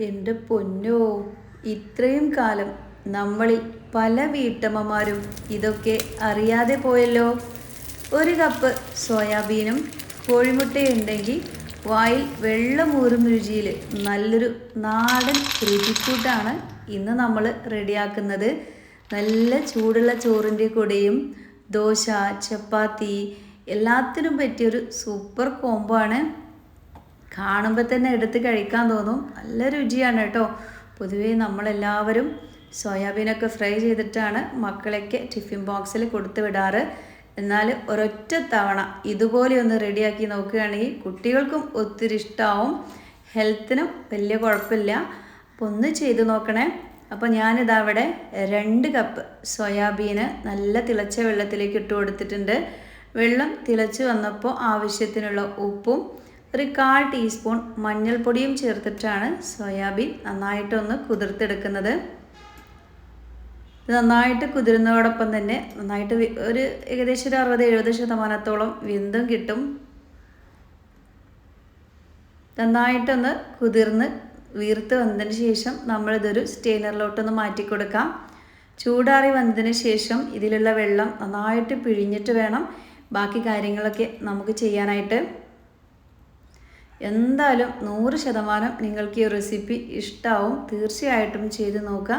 എന്റെ പൊന്നോ ഇത്രയും കാലം നമ്മളിൽ പല വീട്ടമ്മമാരും ഇതൊക്കെ അറിയാതെ പോയല്ലോ. ഒരു കപ്പ് സോയാബീനും കോഴിമുട്ടയുണ്ടെങ്കിൽ വായിൽ വെള്ളമൂറും രുചിയിൽ നല്ലൊരു നാടൻ രുചിക്കൂട്ടാണ് ഇന്ന് നമ്മൾ റെഡിയാക്കുന്നത്. നല്ല ചൂടുള്ള ചോറിന്റെ കൂടെയും ദോശ ചപ്പാത്തി എല്ലാത്തിനും പറ്റിയൊരു സൂപ്പർ കോംബോ ആണ്. കാണുമ്പോൾ തന്നെ എടുത്ത് കഴിക്കാൻ തോന്നും. നല്ല രുചിയാണ് കേട്ടോ. പൊതുവേ നമ്മളെല്ലാവരും സോയാബീനൊക്കെ ഫ്രൈ ചെയ്തിട്ടാണ് മക്കളൊക്കെ ടിഫിൻ ബോക്സിൽ കൊടുത്തു വിടാറ്. എന്നാൽ ഒരൊറ്റ തവണ ഇതുപോലെ ഒന്ന് റെഡിയാക്കി നോക്കുകയാണെങ്കിൽ കുട്ടികൾക്കും ഒത്തിരി ഇഷ്ടമാവും ഹെൽത്തിനും വലിയ കുഴപ്പമില്ല. അപ്പോൾ ഒന്ന് ചെയ്ത് നോക്കണേ. അപ്പോൾ ഞാനിതവിടെ രണ്ട് കപ്പ് സോയാബീന് നല്ല തിളച്ച വെള്ളത്തിലേക്ക് ഇട്ട് കൊടുത്തിട്ടുണ്ട്. വെള്ളം തിളച്ച് വന്നപ്പോൾ ആവശ്യത്തിനുള്ള ഉപ്പും ഒരു കാൽ ടീസ്പൂൺ മഞ്ഞൾപ്പൊടിയും ചേർത്തിട്ടാണ് സോയാബീൻ നന്നായിട്ടൊന്ന് കുതിർത്തെടുക്കുന്നത്. നന്നായിട്ട് കുതിരുന്നതോടൊപ്പം തന്നെ നന്നായിട്ട് ഒരു ഏകദേശം ഒരു അറുപത് എഴുപത് ശതമാനത്തോളം വിന്തും കിട്ടും. നന്നായിട്ടൊന്ന് കുതിർന്ന് വീർത്ത് വന്നതിന് ശേഷം നമ്മളിതൊരു സ്റ്റെയിനറിലോട്ടൊന്ന് മാറ്റി കൊടുക്കാം ചൂടാറി വന്നതിന് ശേഷം ഇതിലുള്ള വെള്ളം നന്നായിട്ട് പിഴിഞ്ഞിട്ട് വേണം ബാക്കി കാര്യങ്ങളൊക്കെ നമുക്ക് ചെയ്യാനായിട്ട്. എന്തായാലും നൂറ് ശതമാനം നിങ്ങൾക്ക് ഈ റെസിപ്പി ഇഷ്ടമാവും തീർച്ചയായിട്ടും ചെയ്ത് നോക്കുക.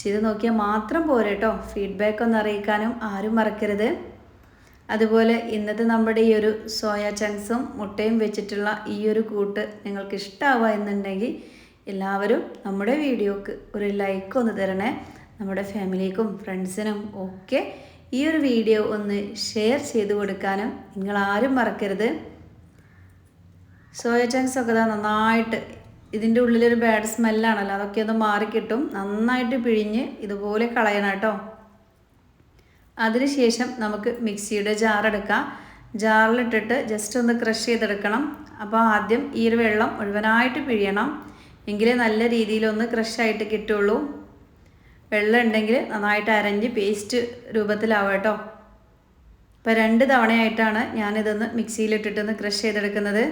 ചെയ്ത് നോക്കിയാൽ മാത്രം പോരെ കേട്ടോ ഫീഡ്ബാക്ക് ഒന്ന് അറിയിക്കാനും ആരും മറക്കരുത്. അതുപോലെ ഇന്നത്തെ നമ്മുടെ ഈ ഒരു സോയ ചങ്ക്സും മുട്ടയും വെച്ചിട്ടുള്ള ഈ ഒരു കൂട്ട് നിങ്ങൾക്ക് ഇഷ്ടമാവുക എന്നുണ്ടെങ്കിൽ എല്ലാവരും നമ്മുടെ വീഡിയോക്ക് ഒരു ലൈക്ക് ഒന്ന് തരണേ. നമ്മുടെ ഫാമിലിക്കും ഫ്രണ്ട്സിനും ഒക്കെ ഈ ഒരു വീഡിയോ ഒന്ന് ഷെയർ ചെയ്ത് കൊടുക്കാനും നിങ്ങൾ ആരും മറക്കരുത്. സോയ ചങ്ക്സ് ഒക്കെ നന്നായിട്ട് ഇതിന്റെ ഉള്ളിലൊരു ബാഡ് സ്മെല്ലാണല്ലോ അതൊക്കെ ഒന്ന് മാറിക്കിട്ടും. നന്നായിട്ട് പിഴിഞ്ഞ് ഇതുപോലെ കളയണം കേട്ടോ. അതിനുശേഷം നമുക്ക് മിക്സിയുടെ ജാർ എടുക്കാം. ജാറിലിട്ടിട്ട് ജസ്റ്റ് ഒന്ന് ക്രഷ് ചെയ്തെടുക്കണം. അപ്പോൾ ആദ്യം ഈ ഒരു വെള്ളം മുഴുവനായിട്ട് പിഴിയണം. എങ്കിലേ നല്ല രീതിയിലൊന്ന് ക്രഷായിട്ട് കിട്ടുള്ളൂ. വെള്ളം ഉണ്ടെങ്കിൽ നന്നായിട്ട് അരഞ്ഞ് പേസ്റ്റ് രൂപത്തിലാവും കേട്ടോ. ഇപ്പോൾ രണ്ട് തവണയായിട്ടാണ് ഞാനിതൊന്ന് മിക്സിയിലിട്ടിട്ടൊന്ന് ക്രഷ് ചെയ്തെടുക്കുന്നത്.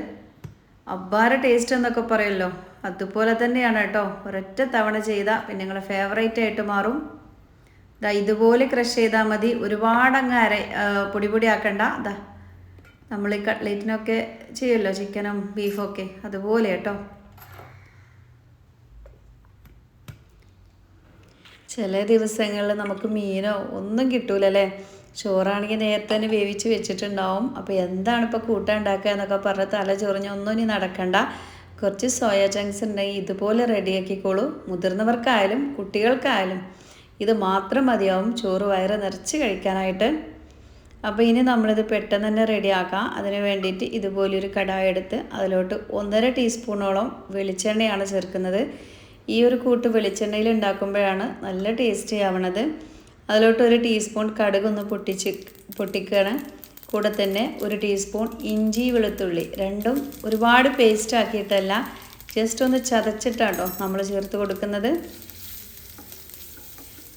അബ്ബാര ടേസ്റ്റ് എന്നൊക്കെ പറയല്ലോ. അതുപോലെ തന്നെയാണ് കേട്ടോ. ഒരൊറ്റ തവണ ചെയ്താൽ പിന്നെ നിങ്ങളുടെ ഫേവറേറ്റ് ആയിട്ട് മാറും. ദാ ഇതുപോലെ ക്രഷ് ചെയ്താൽ മതി. ഒരുപാട് അങ്ങ് അര പൊടി പൊടി ആക്കണ്ട. ദാ നമ്മൾ ഈ കട്ട്ലേറ്റിനൊക്കെ ചെയ്യുമല്ലോ ചിക്കനും ബീഫൊക്കെ അതുപോലെ കേട്ടോ. ചില ദിവസങ്ങളിൽ നമുക്ക് മീനോ ഒന്നും കിട്ടൂലല്ലേ? ചോറാണെങ്കിൽ നേരത്തെ തന്നെ വേവിച്ച് വെച്ചിട്ടുണ്ടാവും. അപ്പോൾ എന്താണ് ഇപ്പോൾ കൂട്ടാൻ ഉണ്ടാക്കുക എന്നൊക്കെ പറഞ്ഞ് തല ചൊറിഞ്ഞ് ഒന്നും ഇനി നടക്കണ്ട. കുറച്ച് സോയാ ചങ്ക്സ് ഉണ്ടെങ്കിൽ ഇതുപോലെ റെഡിയാക്കിക്കോളൂ മുതിർന്നവർക്കായാലും കുട്ടികൾക്കായാലും ഇത് മാത്രം മതിയാവും. ചോറ് വയറ് നിറച്ച് കഴിക്കാനായിട്ട്. അപ്പോൾ ഇനി നമ്മളിത് പെട്ടെന്ന് തന്നെ റെഡിയാക്കാം അതിന് വേണ്ടിയിട്ട് ഇതുപോലൊരു കടായ എടുത്ത് അതിലോട്ട് ഒന്നര ടീസ്പൂണോളം വെളിച്ചെണ്ണയാണ് ചേർക്കുന്നത്. ഈ ഒരു കൂട്ട് വെളിച്ചെണ്ണയിൽ ഉണ്ടാക്കുമ്പോഴാണ് നല്ല ടേസ്റ്റി ആവണത്. അതിലോട്ട് ഒരു ടീസ്പൂൺ കടുകൊന്ന് പൊട്ടിച്ച് പൊട്ടിക്കണം കൂടെ തന്നെ ഒരു ടീസ്പൂൺ ഇഞ്ചി വെളുത്തുള്ളി. രണ്ടും ഒരുപാട് പേസ്റ്റ് ആക്കിയിട്ടല്ല ജസ്റ്റ് ഒന്ന് ചതച്ചിട്ടാട്ടോ നമ്മൾ ചേർത്ത് കൊടുക്കുന്നത്.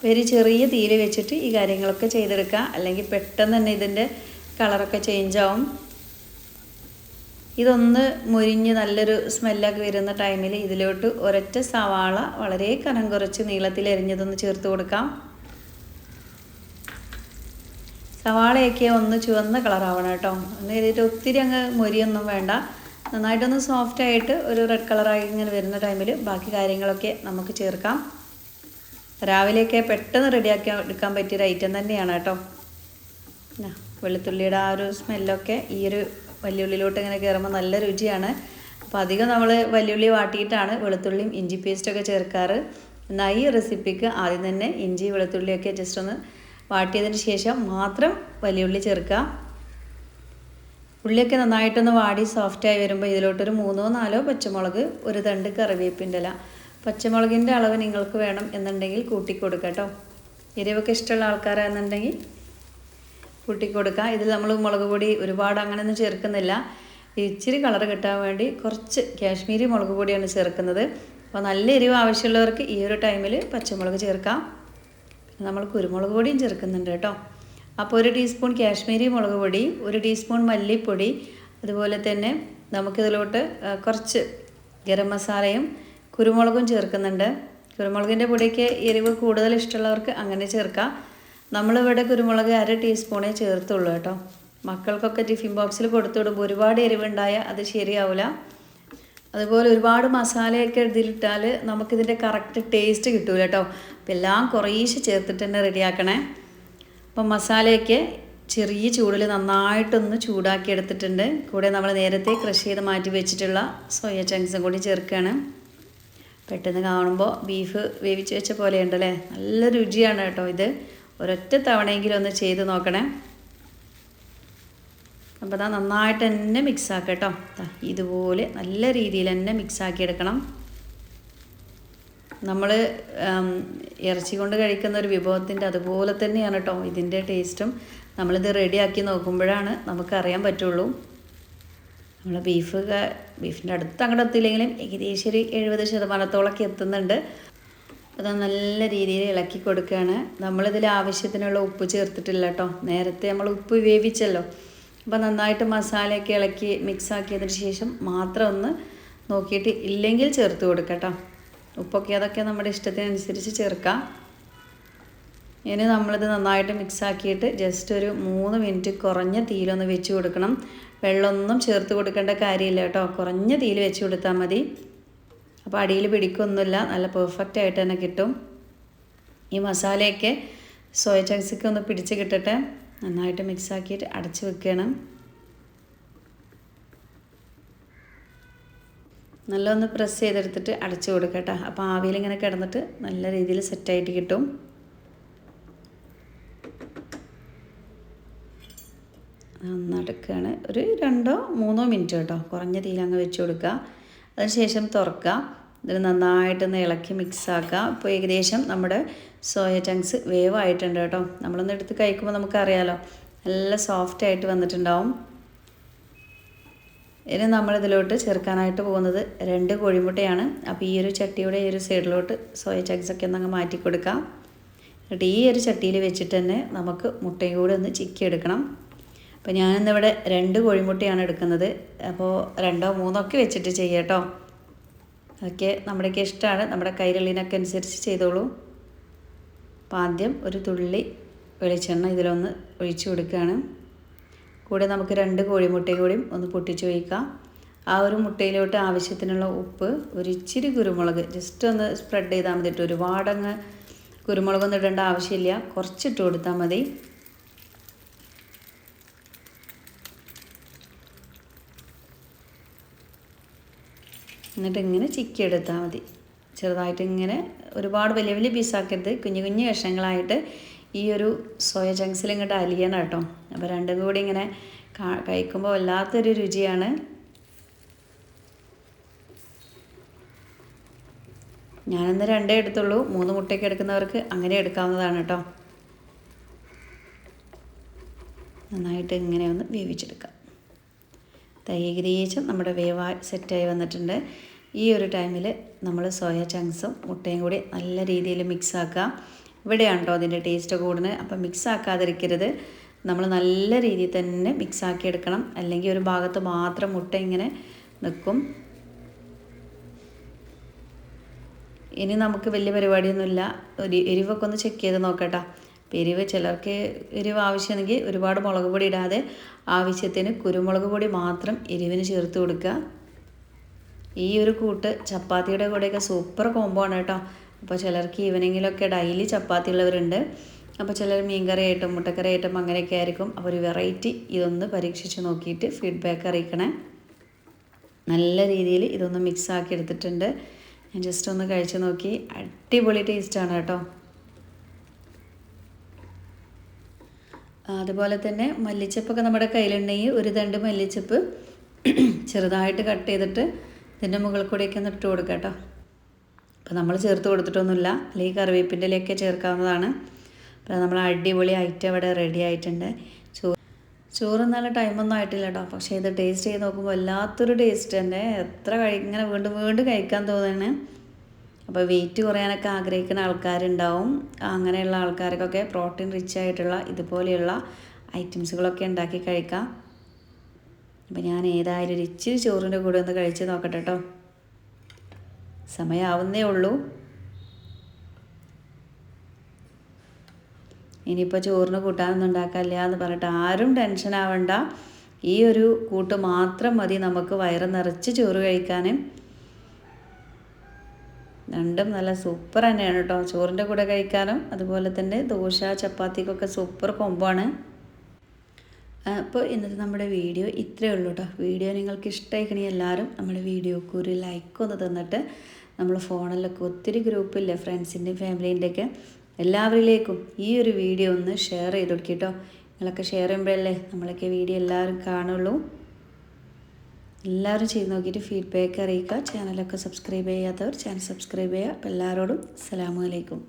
ഒരു ചെറിയ തീര് വെച്ചിട്ട് ഈ കാര്യങ്ങളൊക്കെ ചെയ്തെടുക്കുക. അല്ലെങ്കിൽ പെട്ടെന്ന് തന്നെ ഇതിന്റെ കളറൊക്കെ ചേഞ്ച് ആവും. ഇതൊന്ന് മുരിഞ്ഞ് നല്ലൊരു സ്മെല്ലൊക്കെ വരുന്ന ടൈമിൽ ഇതിലോട്ട് ഒരൊറ്റ സവാള വളരെ കനം കുറച്ച് നീളത്തിൽ എരിഞ്ഞതൊന്ന് ചേർത്ത് കൊടുക്കാം. സവാളയൊക്കെ ഒന്ന് ചുവന്ന കളറാവണം കേട്ടോ. ഒന്ന് കരുതിയിട്ട് ഒത്തിരി അങ്ങ് മൊരിയൊന്നും വേണ്ട. നന്നായിട്ടൊന്ന് സോഫ്റ്റ് ആയിട്ട് ഒരു റെഡ് കളറായി ഇങ്ങനെ വരുന്ന ടൈമിൽ ബാക്കി കാര്യങ്ങളൊക്കെ നമുക്ക് ചേർക്കാം. രാവിലെയൊക്കെ പെട്ടെന്ന് റെഡിയാക്കി എടുക്കാൻ പറ്റിയൊരു ഐറ്റം തന്നെയാണ് കേട്ടോ. വെളുത്തുള്ളിയുടെ ആ ഒരു സ്മെല്ലൊക്കെ ഈ ഒരു വല്യുള്ളിലോട്ട് ഇങ്ങനെ കയറുമ്പോൾ നല്ല രുചിയാണ്. അപ്പോൾ അധികം നമ്മൾ വല്യുള്ളി വാട്ടിയിട്ടാണ് വെളുത്തുള്ളിയും ഇഞ്ചി പേസ്റ്റൊക്കെ ചേർക്കാറ്. എന്നാൽ ഈ റെസിപ്പിക്ക് ആദ്യം തന്നെ ഇഞ്ചി വെളുത്തുള്ളിയൊക്കെ ജസ്റ്റ് ഒന്ന് വാട്ടിയതിന് ശേഷം മാത്രം വലിയ ഉള്ളി ചേർക്കുക. ഉള്ളിയൊക്കെ നന്നായിട്ടൊന്ന് വാടി സോഫ്റ്റായി വരുമ്പോൾ ഇതിലോട്ടൊരു മൂന്നോ നാലോ പച്ചമുളക് ഒരു തണ്ട് കറിവേപ്പിന്റെ ഇല. പച്ചമുളകിന്റെ അളവ് നിങ്ങൾക്ക് വേണം എന്നുണ്ടെങ്കിൽ കൂട്ടിക്കൊടുക്കുക കേട്ടോ. എരിവൊക്കെ ഇഷ്ടമുള്ള ആൾക്കാരാണെന്നുണ്ടെങ്കിൽ കൂട്ടിക്കൊടുക്കുക. ഇതിൽ നമ്മൾ മുളക് പൊടി ഒരുപാട് അങ്ങനെയൊന്നും ചേർക്കുന്നില്ല. ഇച്ചിരി കളർ കിട്ടാൻ വേണ്ടി കുറച്ച് കാശ്മീരി മുളക് പൊടിയാണ് ചേർക്കുന്നത്. അപ്പോൾ നല്ല എരിവ് ആവശ്യമുള്ളവർക്ക് ഈ ഒരു ടൈമിൽ പച്ചമുളക് ചേർക്കാം. നമ്മൾ കുരുമുളക് പൊടിയും ചേർക്കുന്നുണ്ട് കേട്ടോ. അപ്പോൾ ഒരു ടീസ്പൂൺ കാശ്മീരി മുളക് പൊടി ഒരു ടീസ്പൂൺ മല്ലിപ്പൊടി അതുപോലെ തന്നെ നമുക്കിതിലോട്ട് കുറച്ച് ഗരം മസാലയും കുരുമുളകും ചേർക്കുന്നുണ്ട്. കുരുമുളകിന്റെ പൊടിക്ക് എരിവ് കൂടുതൽ ഇഷ്ടമുള്ളവർക്ക് അങ്ങനെ ചേർക്കാം. നമ്മളിവിടെ കുരുമുളക് അര ടീസ്പൂണേ ചേർത്തുള്ളൂ കേട്ടോ. മക്കൾക്കൊക്കെ ടിഫിൻ ബോക്സിൽ കൊടുത്തു വിടുമ്പോൾ ഒരുപാട് എരിവുണ്ടായാൽ അത് ശരിയാവില്ല അതുപോലെ ഒരുപാട് മസാലയൊക്കെ ഇതിലിട്ടാൽ നമുക്കിതിന്റെ കറക്റ്റ് ടേസ്റ്റ് കിട്ടൂല കേട്ടോ അപ്പം എല്ലാം കുറേശ്ശെ ചേർത്തിട്ട് തന്നെ റെഡിയാക്കണേ. അപ്പം മസാലയൊക്കെ ചെറിയ ചൂടിൽ നന്നായിട്ടൊന്ന് ചൂടാക്കി എടുത്തിട്ടുണ്ട്. കൂടെ നമ്മൾ നേരത്തെ ക്രഷ് ചെയ്ത് മാറ്റി വെച്ചിട്ടുള്ള സോയ ചങ്ക്സും കൂടി ചേർക്കുകയാണ് പെട്ടെന്ന് കാണുമ്പോൾ ബീഫ് വേവിച്ച് വെച്ച പോലെ ഉണ്ടല്ലേ നല്ല രുചിയാണ് കേട്ടോ ഇത്. ഒരൊറ്റ തവണയെങ്കിലും ഒന്ന് ചെയ്ത് നോക്കണേ. അപ്പോൾ അതാ നന്നായിട്ട് തന്നെ മിക്സ് കേട്ടോ. ഇതുപോലെ നല്ല രീതിയിൽ തന്നെ മിക്സ് ആക്കി എടുക്കണം. നമ്മൾ ഇറച്ചി കൊണ്ട് കഴിക്കുന്ന ഒരു വിഭവത്തിന്റെ അതുപോലെ തന്നെയാണ് കേട്ടോ ഇതിന്റെ ടേസ്റ്റും നമ്മളിത് റെഡിയാക്കി നോക്കുമ്പോഴാണ് നമുക്കറിയാൻ പറ്റുള്ളൂ. നമ്മൾ ബീഫ് ബീഫിന്റെ അടുത്ത് അങ്ങോട്ട് എത്തിയില്ലെങ്കിലും ഏകദേശം ഒരു എഴുപത് ശതമാനത്തോളമൊക്കെ എത്തുന്നുണ്ട്. അത് നല്ല രീതിയിൽ ഇളക്കി കൊടുക്കുകയാണ്. നമ്മളിതിൽ ആവശ്യത്തിനുള്ള ഉപ്പ് ചേർത്തിട്ടില്ല കേട്ടോ. നേരത്തെ നമ്മൾ ഉപ്പ് വേവിച്ചല്ലോ. അപ്പോൾ നന്നായിട്ട് മസാലയൊക്കെ ഇളക്കി മിക്സ് ആക്കിയതിന് ശേഷം മാത്രം ഒന്ന് നോക്കിയിട്ട് ഇല്ലെങ്കിൽ ചേർത്ത് കൊടുക്കട്ടോ ഉപ്പൊക്കെ അതൊക്കെ നമ്മുടെ ഇഷ്ടത്തിനനുസരിച്ച് ചേർക്കാം. ഇനി നമ്മളിത് നന്നായിട്ട് മിക്സ് ആക്കിയിട്ട് ജസ്റ്റ് ഒരു മൂന്ന് മിനിറ്റ് കുറഞ്ഞ തീയിലൊന്ന് വെച്ച് കൊടുക്കണം. വെള്ളമൊന്നും ചേർത്ത് കൊടുക്കേണ്ട കാര്യമില്ല കേട്ടോ കുറഞ്ഞ തീയിൽ വെച്ച് കൊടുത്താൽ മതി. അപ്പോൾ അടിയിൽ പിടിക്കൊന്നുമില്ല. നല്ല പെർഫെക്റ്റ് ആയിട്ട് തന്നെ കിട്ടും. ഈ മസാലയൊക്കെ സോയ ചങ്ക്സൊക്കെ ഒന്ന് പിടിച്ച് കിട്ടട്ടെ. നന്നായിട്ട് മിക്സ് ആക്കിയിട്ട് അടച്ച് വെക്കണം. നല്ലൊന്ന് പ്രസ് ചെയ്തെടുത്തിട്ട് അടച്ചു കൊടുക്കട്ടെ അപ്പോൾ ആവിയിൽ ഇങ്ങനെ കിടന്നിട്ട് നല്ല രീതിയിൽ സെറ്റായിട്ട് കിട്ടും. നന്നടക്കുകയാണ് ഒരു രണ്ടോ മൂന്നോ മിനിറ്റ് കേട്ടോ. കുറഞ്ഞ തീയിൽ അങ്ങ് വെച്ച് കൊടുക്കുക. അതിനുശേഷം തുറക്കുക. ഇതിൽ നന്നായിട്ടൊന്ന് ഇളക്കി മിക്സ് ആക്കുക. ഇപ്പോൾ ഏകദേശം നമ്മുടെ സോയ ചങ്ക്സ് വേവ് ആയിട്ടുണ്ട് കേട്ടോ. നമ്മളൊന്ന് എടുത്ത് കഴിക്കുമ്പോൾ നമുക്കറിയാലോ. നല്ല സോഫ്റ്റ് ആയിട്ട് വന്നിട്ടുണ്ടാവും. ഇനി നമ്മളിതിലോട്ട് ചേർക്കാനായിട്ട് പോകുന്നത് രണ്ട് കോഴിമുട്ടയാണ്. അപ്പോൾ ഈ ഒരു ചട്ടിയുടെ ഈ ഒരു സൈഡിലോട്ട് സോയ ചങ്ക്സൊക്കെ ഒന്ന് അങ്ങ് മാറ്റി കൊടുക്കാം. എന്നിട്ട് ഈ ഒരു ചട്ടിയിൽ വെച്ചിട്ട് തന്നെ നമുക്ക് മുട്ടയും കൂടി ഒന്ന് ചിക്കി എടുക്കണം അപ്പോൾ ഞാനിന്നിവിടെ രണ്ട് കോഴിമുട്ടയാണ് എടുക്കുന്നത്. അപ്പോൾ രണ്ടോ മൂന്നോ ഒക്കെ വെച്ചിട്ട് ചെയ്യാം കേട്ടോ. അതൊക്കെ നമ്മുടെയൊക്കെ ഇഷ്ടമാണ്. നമ്മുടെ കൈരളിനൊക്കെ അനുസരിച്ച് ചെയ്തോളൂ. അപ്പോൾ ആദ്യം ഒരു തുള്ളി വെളിച്ചെണ്ണ ഇതിലൊന്ന് ഒഴിച്ചു കൊടുക്കുകയാണ്. കൂടെ നമുക്ക് രണ്ട് കോഴിമുട്ടയും കൂടിയും ഒന്ന് പൊട്ടിച്ച് വയ്ക്കാം ആ ഒരു മുട്ടയിലോട്ട് ആവശ്യത്തിനുള്ള ഉപ്പ് ഒരു ഇച്ചിരി കുരുമുളക് ജസ്റ്റ് ഒന്ന് സ്പ്രെഡ് ചെയ്താൽ മതി ഇട്ട് ഒരുപാടങ്ങ് കുരുമുളകൊന്നും ഇടേണ്ട ആവശ്യമില്ല. കുറച്ചിട്ട് കൊടുത്താൽ മതി. എന്നിട്ട് ഇങ്ങനെ ചിക്കി എടുത്താൽ മതി. ചെറുതായിട്ട് ഇങ്ങനെ ഒരുപാട് വലിയ വലിയ പീസാക്കരുത്. കുഞ്ഞു കുഞ്ഞു കഷ്ണങ്ങളായിട്ട് ഈ ഒരു സോയ ചങ്ക്സിൽ ഇങ്ങോട്ട് അലിയണം കേട്ടോ. അപ്പോൾ രണ്ടും കൂടി ഇങ്ങനെ കഴിക്കുമ്പോൾ വല്ലാത്തൊരു രുചിയാണ്. ഞാനിന്ന് രണ്ടേ എടുത്തുള്ളൂ. മൂന്ന് മുട്ടയ്ക്ക് എടുക്കുന്നവർക്ക് അങ്ങനെ എടുക്കാവുന്നതാണ് കേട്ടോ. നന്നായിട്ട് ഇങ്ങനെ ഒന്ന് വേവിച്ചെടുക്കാം. ഏകദേശം നമ്മുടെ വേവായി സെറ്റായി വന്നിട്ടുണ്ട്. ഈ ഒരു ടൈമിൽ നമ്മൾ സോയ ചങ്ക്സും മുട്ടയും കൂടി നല്ല രീതിയിൽ മിക്സ് ആക്കുക ഇവിടെയാണ് അതിന്റെ ടേസ്റ്റ് കൂടുന്നത്. അപ്പം മിക്സ് ആക്കാതിരിക്കരുത് നമ്മൾ നല്ല രീതിയിൽ തന്നെ മിക്സ് ആക്കി എടുക്കണം അല്ലെങ്കിൽ ഒരു ഭാഗത്ത് മാത്രം മുട്ട ഇങ്ങനെ നിൽക്കും ഇനി നമുക്ക് വലിയ പരിപാടിയൊന്നുമില്ല. ഒരു എരിവൊക്കെ ഒന്ന് ചെക്ക് ചെയ്ത് നോക്കട്ടോ. എരിവ് ചിലർക്ക് എരിവ് ആവശ്യമെങ്കിൽ ഒരുപാട് മുളക് പൊടി ഇടാതെ ആവശ്യത്തിന് കുരുമുളക് പൊടി മാത്രം എരിവിന് ചേർത്ത് കൊടുക്കുക. ഈ ഒരു കൂട്ട് ചപ്പാത്തിയുടെ കൂടെയൊക്കെ സൂപ്പർ കോംബോ ആണ് കേട്ടോ. അപ്പോൾ ചിലർക്ക് ഈവനിങ്ങിലൊക്കെ ഡെയിലി ചപ്പാത്തി ഉള്ളവരുണ്ട്. അപ്പോൾ ചിലർ മീൻകറി ആയിട്ടും മുട്ടക്കറി ആയിട്ടും അങ്ങനെയൊക്കെ ആയിരിക്കും. അപ്പോൾ ഒരു വെറൈറ്റി ഇതൊന്ന് പരീക്ഷിച്ച് നോക്കിയിട്ട് ഫീഡ്ബാക്ക് അറിയിക്കണേ. നല്ല രീതിയിൽ ഇതൊന്ന് മിക്സ് ആക്കി എടുത്തിട്ടുണ്ട്. ഞാൻ ജസ്റ്റ് ഒന്ന് കഴിച്ച് നോക്കി. അടിപൊളി ടേസ്റ്റാണ് കേട്ടോ. അതുപോലെ തന്നെ മല്ലിച്ചപ്പൊക്കെ നമ്മുടെ കയ്യിലുണ്ടെങ്കിൽ ഒരു തണ്ട് മല്ലിച്ചപ്പ് ചെറുതായിട്ട് കട്ട് ചെയ്തിട്ട് ഇതിന്റെ മുകളിൽ കൂടെയൊക്കെ ഒന്ന് ഇട്ട് കൊടുക്കാം കേട്ടോ. അപ്പോൾ നമ്മൾ ചേർത്ത് കൊടുത്തിട്ടൊന്നുമില്ല. അല്ലെങ്കിൽ കറിവേപ്പിന്റെ ഇലയൊക്കെ ചേർക്കാവുന്നതാണ്. അപ്പോൾ നമ്മൾ അടിപൊളി ഐറ്റം ഇവിടെ റെഡി ആയിട്ടുണ്ട്. ചോറ് ചോറ് നല്ല ടൈമൊന്നും ആയിട്ടില്ല കേട്ടോ. പക്ഷേ ഇത് ടേസ്റ്റ് ചെയ്ത് നോക്കുമ്പോൾ വല്ലാത്തൊരു ടേസ്റ്റ് തന്നെ. എത്ര കഴി ഇങ്ങനെ വീണ്ടും വീണ്ടും കഴിക്കാൻ തോന്നുകയാണ്. അപ്പോൾ വെയിറ്റ് കുറയാനൊക്കെ ആഗ്രഹിക്കുന്ന ആൾക്കാരുണ്ടാവും. അങ്ങനെയുള്ള ആൾക്കാർക്കൊക്കെ പ്രോട്ടീൻ റിച്ച് ആയിട്ടുള്ള ഇതുപോലെയുള്ള ഐറ്റംസുകളൊക്കെ ഉണ്ടാക്കി കഴിക്കാം. അപ്പോൾ ഞാൻ ഏതായാലും ഒരു ഇച്ചിരി ചോറിന്റെ കൂടെ ഒന്ന് കഴിച്ച് നോക്കട്ടെ കേട്ടോ സമയമാവുന്നേ ഉള്ളൂ. ഇനിയിപ്പോൾ ചോറിന് കൂട്ടാനൊന്നും ഉണ്ടാക്കാനില്ല എന്ന് പറഞ്ഞിട്ട് ആരും ടെൻഷൻ ആവണ്ട. ഈ ഒരു കൂട്ട് മാത്രം മതി നമുക്ക് വയറ് നിറച്ച് ചോറ് കഴിക്കാനും. രണ്ടും നല്ല സൂപ്പർ തന്നെയാണ് കേട്ടോ ചോറിന്റെ കൂടെ കഴിക്കാനും അതുപോലെ തന്നെ ദോശ ചപ്പാത്തിക്കൊക്കെ സൂപ്പർ കൊമ്പാണ്. അപ്പോൾ ഇന്നത്തെ നമ്മുടെ വീഡിയോ ഇത്രയേ ഉള്ളൂ കേട്ടോ. വീഡിയോ നിങ്ങൾക്ക് ഇഷ്ടമായിക്കണി എല്ലാവരും നമ്മുടെ വീഡിയോക്ക് ഒരു ലൈക്ക് ഒന്ന് തന്നിട്ട് നമ്മൾ ഫോണിലൊക്കെ ഒത്തിരി ഗ്രൂപ്പില്ലേ ഫ്രണ്ട്സിന്റെയും ഫാമിലീന്റെയൊക്കെ എല്ലാവരിലേക്കും ഈ ഒരു വീഡിയോ ഒന്ന് ഷെയർ ചെയ്ത് കൊടുക്കുക കേട്ടോ. നിങ്ങളൊക്കെ ഷെയർ ചെയ്യുമ്പോഴല്ലേ നമ്മളൊക്കെ വീഡിയോ എല്ലാവരും കാണുള്ളൂ. എല്ലാവരും ചെയ്ത് നോക്കിയിട്ട് ഫീഡ്ബാക്ക് അറിയിക്കുക. ചാനലൊക്കെ സബ്സ്ക്രൈബ് ചെയ്യാത്തവർ ചാനൽ സബ്സ്ക്രൈബ് ചെയ്യുക. അപ്പോൾ എല്ലാവരോടും അസ്സലാമു അലൈക്കും.